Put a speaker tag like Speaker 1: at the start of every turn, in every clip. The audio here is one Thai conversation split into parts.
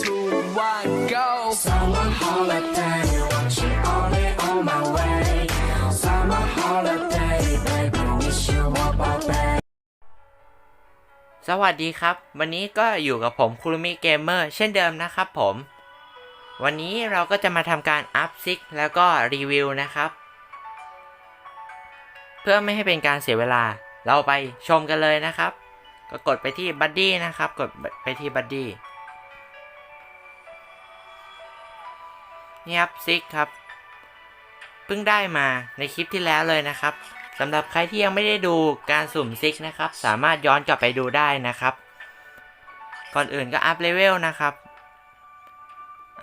Speaker 1: two, one, go.
Speaker 2: Summer holiday, want you only on my way. Summer holiday, baby, wish you more, baby.
Speaker 3: สวัสดีครับ วันนี้ก็อยู่กับผมคุรุมิเกมเมอร์เช่นเดิมนะครับผม วันนี้เราก็จะมาทำการอัพซิกแล้วก็รีวิวนะครับ เพื่อไม่ให้เป็นการเสียเวลาเราไปชมกันเลยนะครับ ก็กดไปที่บัดดี้นะครับ กดไปที่บัดดี้ นี่ครับซิกครับ เพิ่งได้มาในคลิปที่แล้วเลยนะครับสำหรับใครที่ยังไม่ได้ดูการสุ่มซิกนะครับ สามารถย้อนกลับไปดูได้นะครับ ก่อนอื่นก็อัพเลเวลนะครับ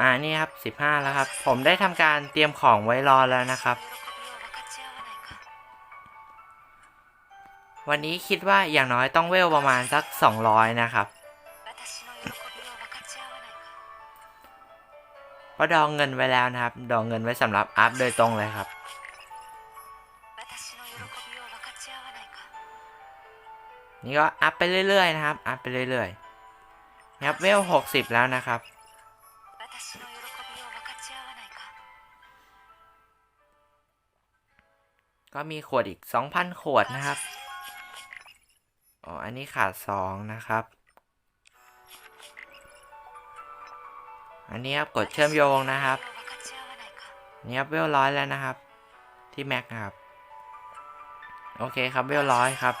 Speaker 3: อ่านี่ครับ 15 แล้วครับ ผมได้ทำการเตรียมของไว้รอแล้วนะครับ วันนี้คิดว่าอย่างน้อยต้องเวลประมาณสัก 200 นะครับ เพราะดองเงินไว้แล้วนะครับ ดองเงินไว้สำหรับอัพโดยตรงเลยครับ นี่ก็อัพไปเรื่อยๆนะครับ อัพไปเรื่อยๆนับเวล60แล้วนะครับก็มีขวดอีก 2,000 ขวดนะครับ อ๋อ อันนี้ขาด 2 นะครับ อันนี้ครับกดเชื่อมโยงนะครับนี่ครับเวลร้อยแล้วนะครับ ที่แม็กครับ โอเคครับเวลร้อยครับ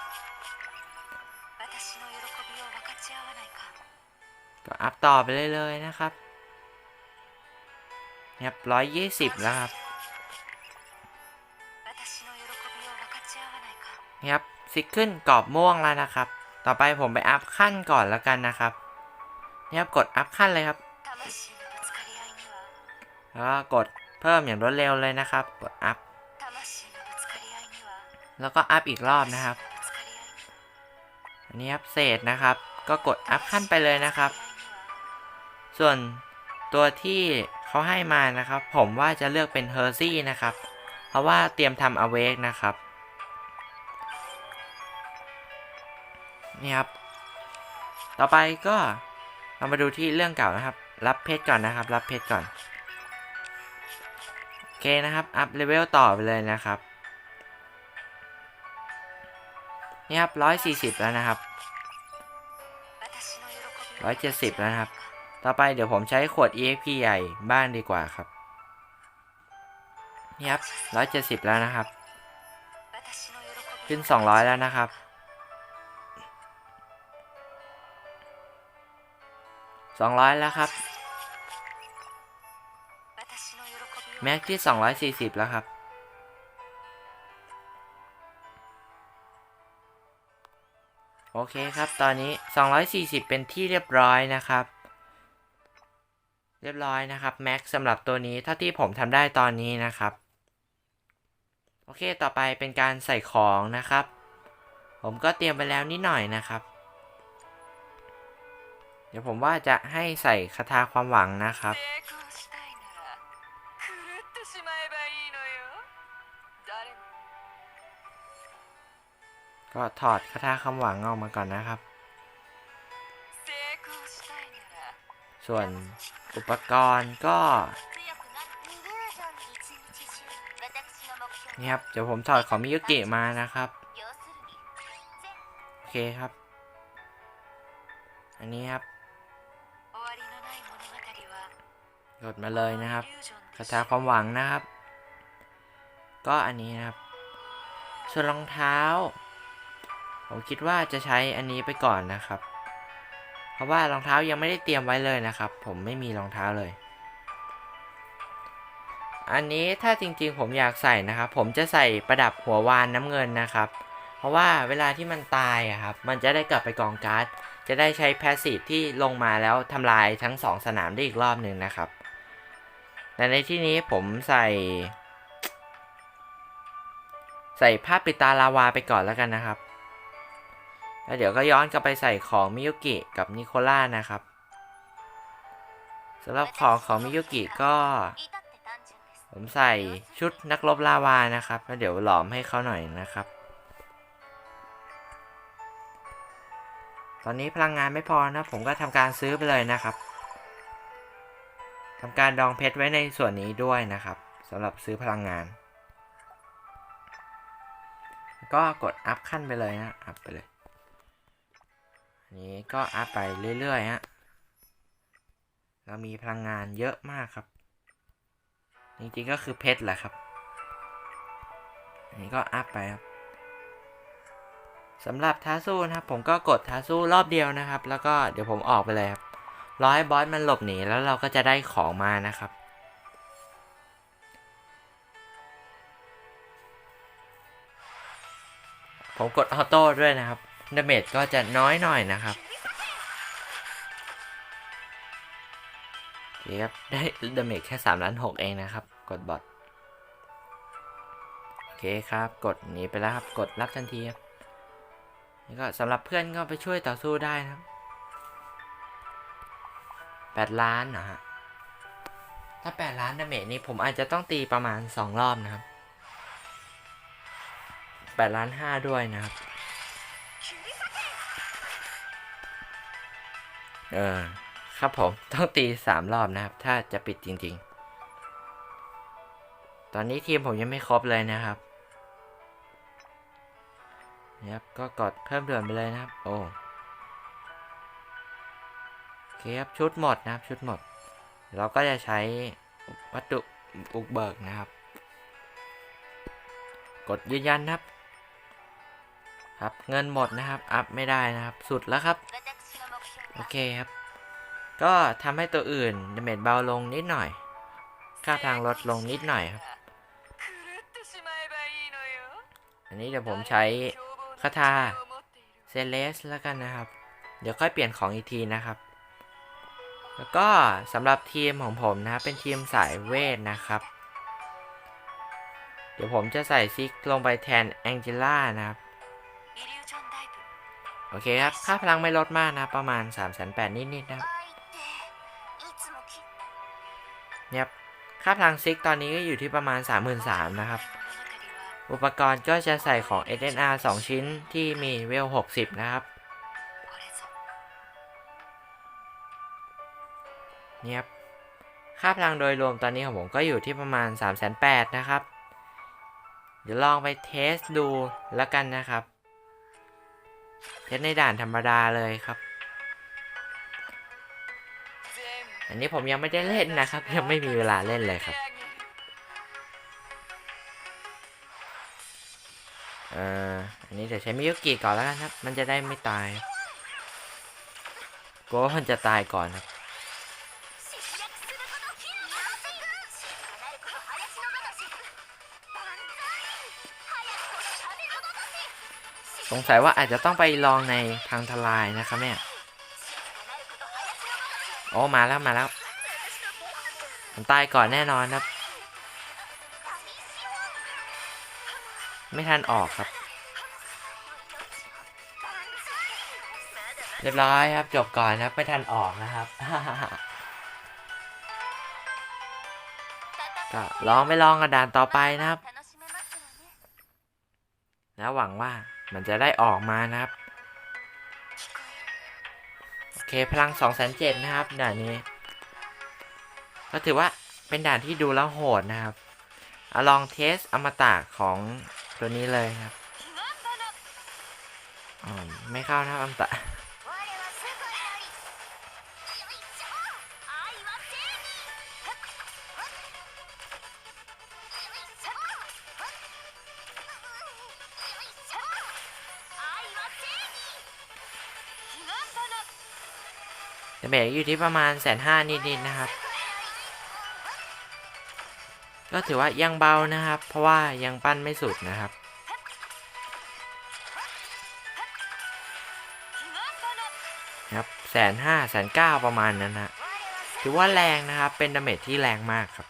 Speaker 3: ก็อัพต่อไปเรื่อยๆนะครับเนี่ครับร้อยยี่สิบแล้วครับนี่ครับซิกขึ้นกรอบม่วงแล้วนะครับ ต่อไปผมไปอัพขั้นก่อนแล้วกันนะครับเนี่ครับกดอัพขั้นเลยครับ แล้วก็กดเพิ่มอย่างรวดเร็วเลยนะครับ กดอัพ แล้วก็อัพอีกรอบนะครับ อันนี้ครับเศษนะครับ ก็กดอัพขั้นไปเลยนะครับ ส่วนตัวที่เขาให้มานะครับ ผมว่าจะเลือกเป็นเฮอร์ซี่นะครับ เพราะว่าเตรียมทำอเวกนะครับ นี่ครับ ต่อไปก็เรามาดูที่เรื่องเก่านะครับ รับเพชรก่อนนะครับ รับเพชรก่อน โอเคนะครับ อัพเลเวลต่อไปเลยนะครับ นี่ครับร้อยสี่สิบแล้วนะครับร้อยเจ็ดสิบแล้วนะครับ ต่อไปเดี๋ยวผมใช้ขวด EXP ใหญ่บ้างดีกว่าครับ นี่ครับร้อยเจ็ดสิบแล้วนะครับ ขึ้นสองร้อยแล้วนะครับสองร้อยแล้วครับ แม็กที่ 240 แล้วครับ โอเคครับ ตอนนี้ 240 เป็นที่เรียบร้อยนะครับ เรียบร้อยนะครับ แม็กสำหรับตัวนี้ถ้าที่ผมทำได้ตอนนี้นะครับ โอเค ต่อไปเป็นการใส่ของนะครับ ผมก็เตรียมไปแล้วนิดหน่อยนะครับ เดี๋ยวผมว่าจะให้ใส่คาถาความหวังนะครับ
Speaker 4: ってしまえばいいのよ誰も
Speaker 3: ก็ถอดคาถาความหวังออกมาก่อนนะครับ
Speaker 4: 成功したいなら
Speaker 3: ส่วนอุปกรณ์ก็ นี่ครับ เดี๋ยวผมถอดของมิยุกิมานะครับ โอเคครับ อันนี้ครับ
Speaker 4: 終わりのない物語は
Speaker 3: กดมาเลยนะครับ
Speaker 4: イリュージョンで
Speaker 3: คาถาความหวังนะครับ ก็อันนี้นะครับ ส่วนรองเท้า ผมคิดว่าจะใช้อันนี้ไปก่อนนะครับ เพราะว่ารองเท้ายังไม่ได้เตรียมไว้เลยนะครับ ผมไม่มีรองเท้าเลย อันนี้ถ้าจริงๆผมอยากใส่นะครับ ผมจะใส่ประดับหัววานน้ำเงินนะครับ เพราะว่าเวลาที่มันตายอะครับ มันจะได้กลับไปกองการ์ดจะได้ใช้แพสซีฟที่ลงมาแล้วทำลายทั้งสองสนามได้อีกรอบหนึ่งนะครับ แต่ในที่นี้ผมใส่ ใส่ผ้าปิดตาลาวาไปก่อนแล้วกันนะครับ แล้วเดี๋ยวก็ย้อนกลับไปใส่ของมิยุกิกับนิโคล่านะครับสำหรับของของมิยุกิก็ ผมใส่ชุดนักรบลาวานะครับแล้วเดี๋ยวหลอมให้เขาหน่อยนะครับ ตอนนี้พลังงานไม่พอนะ ผมก็ทำการซื้อไปเลยนะครับ ทำการดองเพชรไว้ในส่วนนี้ด้วยนะครับสำหรับซื้อพลังงาน ก็กดอัพขั้นไปเลยนะอัพไปเลยนนี้ก็อัพไปเรื่อยๆฮะเรามีพลังงานเยอะมากครับ จริงๆก็คือเพชรแหละครับอันนี้ก็อัพไปครับสำหรับท้าสู้นะครับ ผมก็กดท้าสู้รอบเดียวนะครับ แล้วก็เดี๋ยวผมออกไปเลยครับ รอให้บอสมันหลบหนีแล้วเราก็จะได้ของมานะครับ ผมกดออโต้ด้วยนะครับดาเมจก็จะน้อยหน่อยนะครับเครับได้ดาเมจแค่3ล้าน6เองนะครับ กดบอทโอเคครับ กดหนีไปแล้วครับ กดรับทันทีครับนี่ก็สำหรับเพื่อนก็ไปช่วยต่อสู้ได้นะครับ 8 ล้านนะฮะ ถ้า 8 ล้านดาเมจนี่ผมอาจจะต้องตีประมาณ 2 รอบนะครับ 8 ล้าน 5 ด้วยนะครับ เออ ครับผม ต้องตี 3 รอบนะครับ ถ้าจะปิดจริง ๆ ตอนนี้ทีมผมยังไม่ครบเลยนะครับนะครับก็กดเพิ่มเด่วนไปเลยนะครับ โอ้ เคคบชุดหมดนะครับชุดหมด เราก็จะใช้วัตถุบุกเบิกนะครับ กดยืนยันครับ ครับเงินหมดนะครับ อัพไม่ได้นะครับ สุดแล้วครับ โอเคครับ ก็ทำให้ตัวอื่นดาเมจเบาลงนิดหน่อย ค่าทางลดลงนิดหน่อยครับ อันนี้เดี๋ยวผมใช้คาถาเซเลสแล้วกันนะครับ เดี๋ยวค่อยเปลี่ยนของอีกทีนะครับ แล้วก็สำหรับทีมของผมนะครับเป็นทีมสายเวทนะครับ เดี๋ยวผมจะใส่ซิกลงไปแทนแองเจล่านะครับ โอเคครับ ค่าพลังไม่ลดมากนะประมาณ 3 8 0 0 0นิดๆนะครับเนี่ยค่าพลังซิกตอนนี้ก็อยู่ที่ประมาณ 33,000นะครับ อุปกรณ์ก็จะใส่ของ SNR 2 ชิ้นที่มีเวล 60 นะครับ นี่ครับ ค่าพลังโดยรวมตอนนี้ของผมก็อยู่ที่ประมาณ 3 8 0 0 0นะครับ เดี๋ยวลองไปเทสดูแล้วกันนะครับ เทสในด่านธรรมดาเลยครับ อันนี้ผมยังไม่ได้เล่นนะครับ ยังไม่มีเวลาเล่นเลยครับ เอ่อ อันนี้เดี๋ยวใช้มิยุกิก่อนแล้วกันครับ มันจะได้ไม่ตายกลัวว่ามันจะตายก่อนครับ สงสัยว่าอาจจะต้องไปลองในทางทลายนะครับเนี่ยโอ้มาแล้วมาแล้วมันตายก่อนแน่นอนครับ ไม่ทันออกครับ เรียบร้อยครับ จบก่อนครับไม่ทันออกนะครับก็ลองไปลองกระดานต่อไปนะครับ แล้วหวังว่า มันจะได้ออกมานะครับ โอเคพลัง2 0 0 0นะครับ ด่านนี้ ก็ถือว่าเป็นด่านที่ดูแล้วโหดนะครับเอาลองเทสอมตะของตัวนี้เลยครับอ๋อไม่เข้านะครับอมตะ ดาเมจอยู่ที่ประมาณแสนห้านิดๆนะครับ ก็ถือว่ายังเบานะครับ เพราะว่ายังปั้นไม่สุดนะครับ ครับแสนห้าแสนเก้าประมาณนั้นนะถือว่าแรงนะครับ เป็นดาเมจที่แรงมากครับ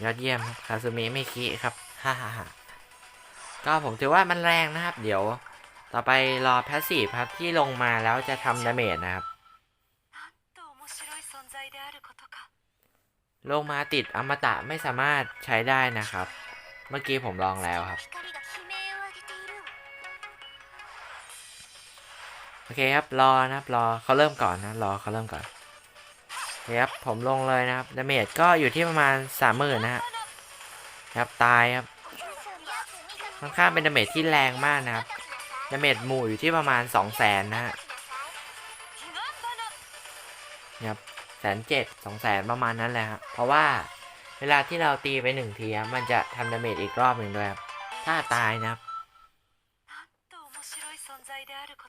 Speaker 3: อยอดเยี่ยมครับคาซูมิไม่คิครับฮ่าฮ่าฮ่าก็ผมถือว่ามันแรงนะครับ เดี๋ยว ต่อไปรอแพสซีฟครับที่ลงมาแล้วจะทำดาเมจนะครับ ลงมาติดอมตะไม่สามารถใช้ได้นะครับ เมื่อกี้ผมลองแล้วครับ โอเคครับรอนะครับรอเขาเริ่มก่อนนะรอเขาเริ่มก่อนโอเคครับผมลงเลยนะครับดาเมจก็อยู่ที่ประมาณสามหมื่นนะะครับตายครับค่อนข้างเป็นดาเมจที่แรงมากนะครับ ดาเมจหมู่อยู่ที่ประมาณสองแสนนะฮะครับแสนเจ็ดสองแสนประมาณนั้นแหละฮะเพราะว่าเวลาที่เราตีไปหนึ่งทีมันจะทำดาเมจอีกรอบหนึ่งด้วยครับถ้าตายนะครับ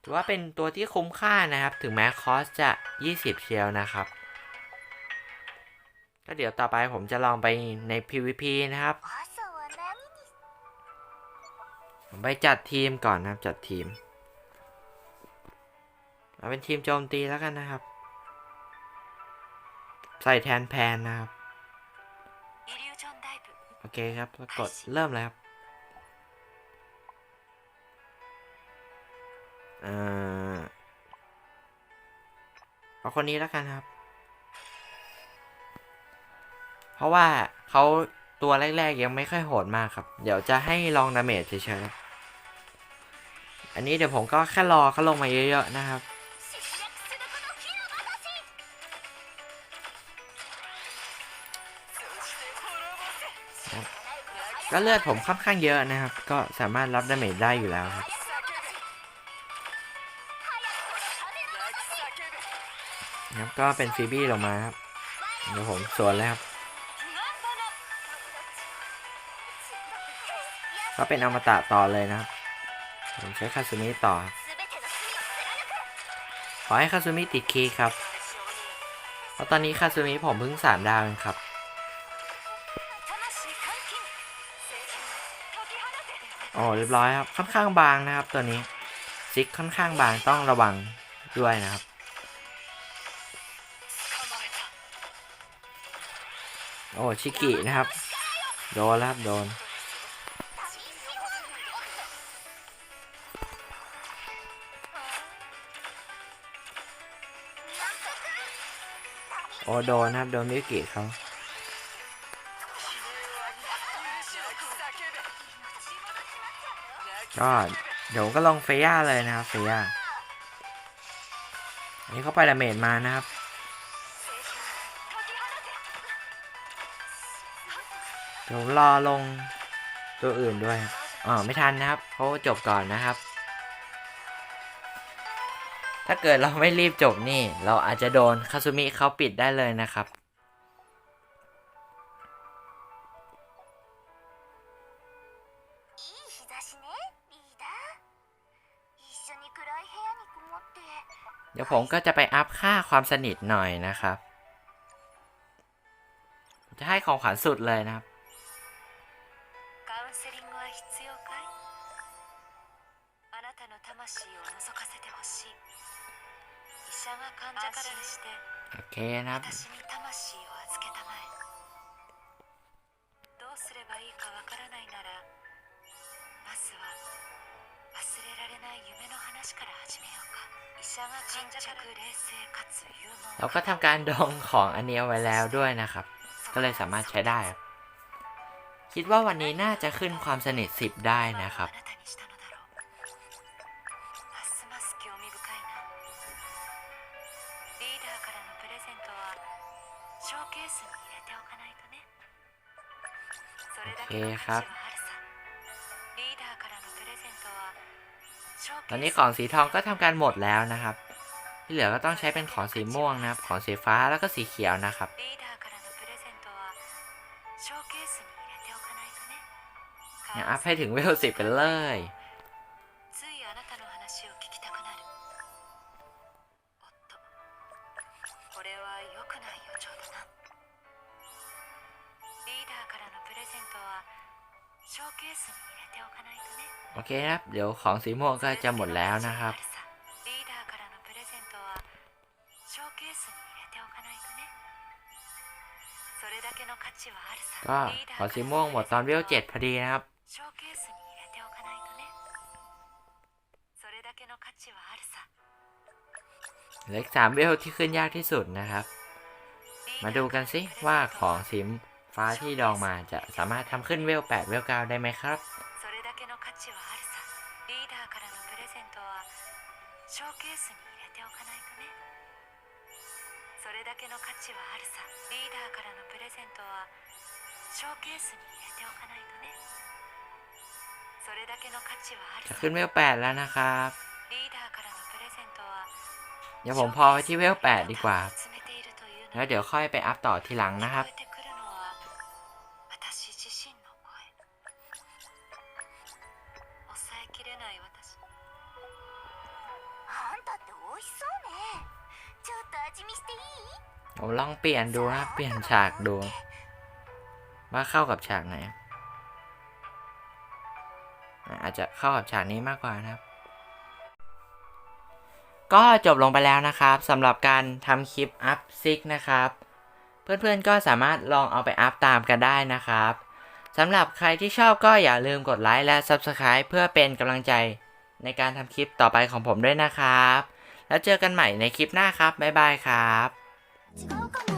Speaker 3: ถือว่าเป็นตัวที่คุ้มค่านะครับ ถึงแม้คอสจะ 20 เชลนะครับ ก็เดี๋ยวต่อไปผมจะลองไปใน PVP นะครับ ผมไปจัดทีมก่อนนะครับ จัดทีม เอาเป็นทีมโจมตีแล้วกันนะครับ ใส่แทนแพนนะครับ โอเคครับแล้วกดเริ่มเลยครับเอาคนนี้แล้วกันครับ เพราะว่าเขาตัวแรก ๆ ยังไม่ค่อยโหดมากครับ เดี๋ยวจะให้ลองดาเมจเฉยๆ อันนี้เดี๋ยวผมก็แค่รอเขาลงมาเยอะๆนะครับ ก็เลือดผมค่อนข้างเยอะนะครับ ก็สามารถรับดาเมจได้อยู่แล้วครับครับก็เป็นฟีบี้ลงมาครับเดี๋ยวผมสวนเลยครับก็เป็นอมตะต่อเลยนะครับ ผมใช้คาซูมิต่อครับขอให้คาซูมิติดคีครับ เพราะตอนนี้คาซูมิผมเพิ่งสามดาวเองครับ โอ้เรียบร้อยครับ ค่อนข้างบางนะครับตัวนี้ซิกค่อนข้างบางต้องระวังด้วยนะครับ โอ้ชิกินะครับ โดนแล้วครับโดน โอโดนะครับ โดนมิกิเขาก็เดี๋ยวก็ลงเฟียเลยนะครับเฟียอันนี้เขาไปดาเมจมานะครับ เดี๋ยวรอลงตัวอื่นด้วยอ๋อไม่ทันนะครับเขาจบก่อนนะครับ ถ้าเกิดเราไม่รีบจบนี่ เราอาจจะโดนคาซุมิเขาปิดได้เลยนะครับ เดี๋ยวผมก็จะไปอัพค่าความสนิทหน่อยนะครับ จะให้ของขวัญสุดเลยนะครับ
Speaker 4: なたの魂を覗かせてほしい医者が患者からして
Speaker 3: โอเคนะครับ
Speaker 4: 私に魂を預けたまえどうすればいいかわからないならまずは忘れられない夢の話から始めようか医者が患者から冷静かつ勇猛
Speaker 3: เราก็ทำการดองของอันนี้เอาไว้แล้วด้วยนะครับ ก็เลยสามารถใช้ได้ครับคิดว่าวันนี้น่าจะขึ้นความสนิท 10 ได้นะครับ
Speaker 4: เคครับ
Speaker 3: ตอนนี้ของสีทองก็ทำการหมดแล้วนะครับ ที่เหลือก็ต้องใช้เป็นของสีม่วงนะครับ ของสีฟ้าแล้วก็สีเขียวนะครับอย่ยอัพให้ถึงเวลสิบไปเลย โอเคครับ เดี๋ยวของสีม่วงก็จะหมดแล้วนะครับ ก็ของสีม่วงหมดตอนเวลเจ็ดพอดีนะครับเล็กสามเวลที่ขึ้นยากที่สุดนะครับ มาดูกันสิว่าของสี ฟ้าที่ดองมาจะสามารถทำขึ้นเวล 8 เวล 9 ได้ไหมครับ จะขึ้นเวล 8 แล้วนะครับ เดี๋ยวผมพอไว้ที่เวล 8 ดีกว่า แล้วเดี๋ยวค่อยไปอัพต่อทีหลังนะครับ ลองเปลี่ยนดูนะครับเปลี่ยนฉากดู ว่าเข้ากับฉากไหนอะอาจจะเข้ากับฉากนี้มากกว่านะครับ ก็จบลงไปแล้วนะครับสำหรับการทำคลิปอัพซิกนะครับ เพื่อนๆก็สามารถลองเอาไปอัพตามกันได้นะครับสำหรับใครที่ชอบก็อย่าลืมกดไลค์และ Subscribe เพื่อเป็นกำลังใจในการทำคลิปต่อไปของผมด้วยนะครับ แล้วเจอกันใหม่ในคลิปหน้าครับ บ๊ายบายครับ
Speaker 1: 違うかも。